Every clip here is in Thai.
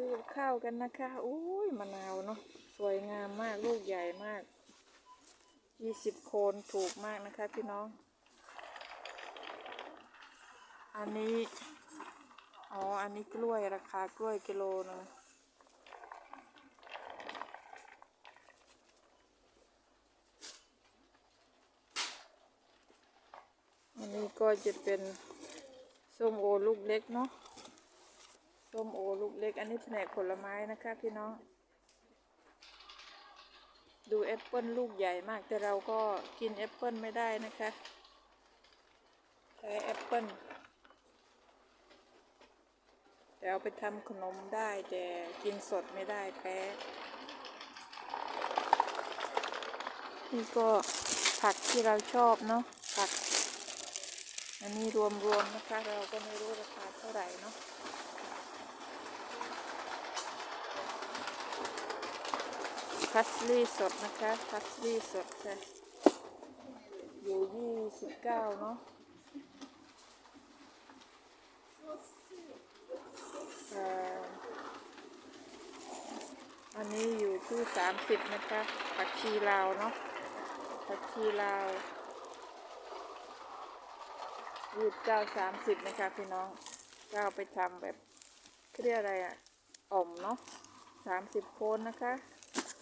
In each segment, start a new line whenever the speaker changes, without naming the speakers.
ซื้อกับข้าวกันนะคะอุ้ยมะนาวเนาะสวยงามมากลูกใหญ่มากยี่สิบโคนถูกมากนะคะพี่น้อง อันนี้ อ๋อ อันนี้กล้วยราคากล้วยกิโลนึงอันนี้ก็จะเป็นส้มโอลูกเล็กเนาะ ส้มโอลูกเล็ก อันนี้แผนกผลไม้นะคะพี่น้อง ดูแอปเปิลลูกใหญ่มาก แต่เราก็กินแอปเปิลไม่ได้นะคะใช้แอปเปิลแต่เอาไปทำขนมได้แต่กินสดไม่ได้แพ้ นี่ก็ผักที่เราชอบเนาะผัก อันนี้รวมๆนะคะ เราก็ไม่รู้ราคาเท่าไหร่เนาะ พัสลีสดนะคะพัสลีสดค่ะอยู่ยี่สิบเก้าเนาะอันนี้อยู่ที่สามสิบนะคะผักชีลาวเนาะผักชีลาวยี่สิบเก้าสามสิบนะคะพี่น้องก็เอาไปทำแบบเรียกอะไรอะอ่อมเนาะสามสิบโคนนะคะ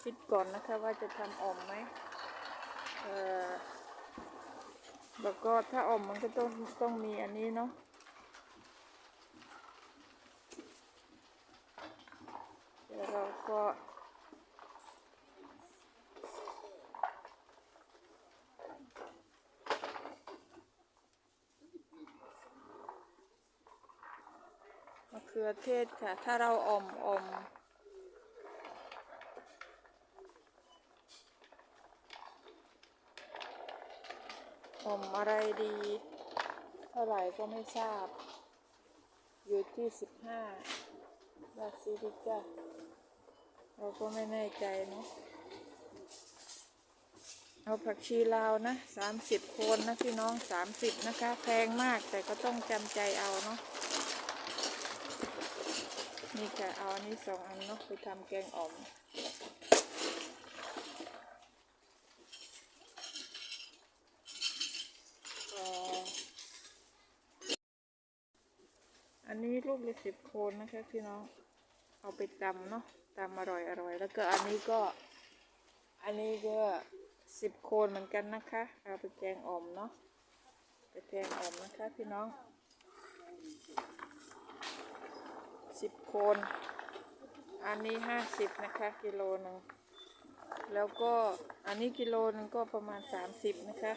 คิดก่อนนะคะว่าจะทำอ่อมไหมเออแล้วก็ถ้าอ่อมมันก็ต้องต้องมีอันนี้เนาะเดี๋ยวเราก็มะเขือเทศค่ะ ถ้าเราอ่อมอ่อม มอะไรดี เท่าไหร่ก็ไม่ทราบ อยู่ที่สิบห้าบาซิลิก้าเราก็ไม่แน่ใจเนาะเอาผักชีลาวนะสามสิบโคนนะพี่น้องสามสิบนะคะ แพงมากแต่ก็ต้องจำใจเอาเนาะนี่ค่ะเอาอันนี้สองอันเนาะไปทำแกงอ่อม เอ่ออั นนี้ลูกละสิบโคนนะคะพี่น้อง เอาไปตำเนาะตำอร่อยอร่อย แล้วก็อันนี้ก็ อันนี้ก็สิบโคนเหมือนกันนะคะ เอาไปแกงอ่อมเนาะ ไปแกงอ่อมนะคะพี่น้องสิบโคน อันนี้ห้าสิบนะคะ กิโลหนึ่งแล้วก็อันนี้กิโลหนึงก็ประมาณสามสิบนะคะ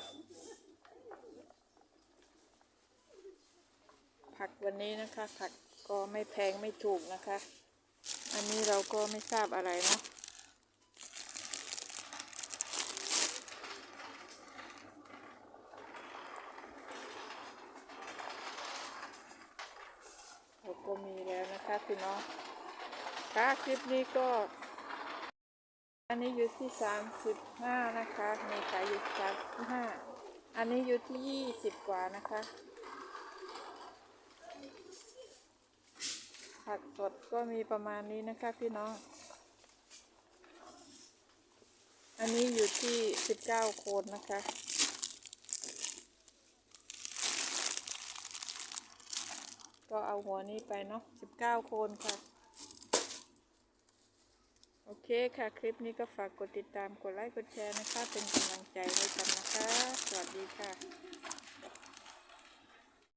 ผักวันนี้นะคะ ผักก็ไม่แพงไม่ถูกนะคะ อันนี้เราก็ไม่ทราบอะไรเนาะเราก็มีแล้วนะคะพี่น้องค่ะคลิปนี้ก็ อันนี้อยู่ที่สามสิบห้านะคะมีขายอยู่สามสิบห้าอันนี้อยู่ที่ยี่สิบกว่านะคะ ผักสดก็มีประมาณนี้นะคะพี่น้อง อันนี้อยู่ที่สิบเก้าโคนนะคะ ก็เอาหัวนี้ไปเนาะสิบเก้าโคนค่ะ โอเคค่ะ คลิปนี้ก็ฝากกดติดตาม กดไลค์ กดแชร์นะคะ เป็นกำลังใจให้กันนะคะ สวัสดีค่ะ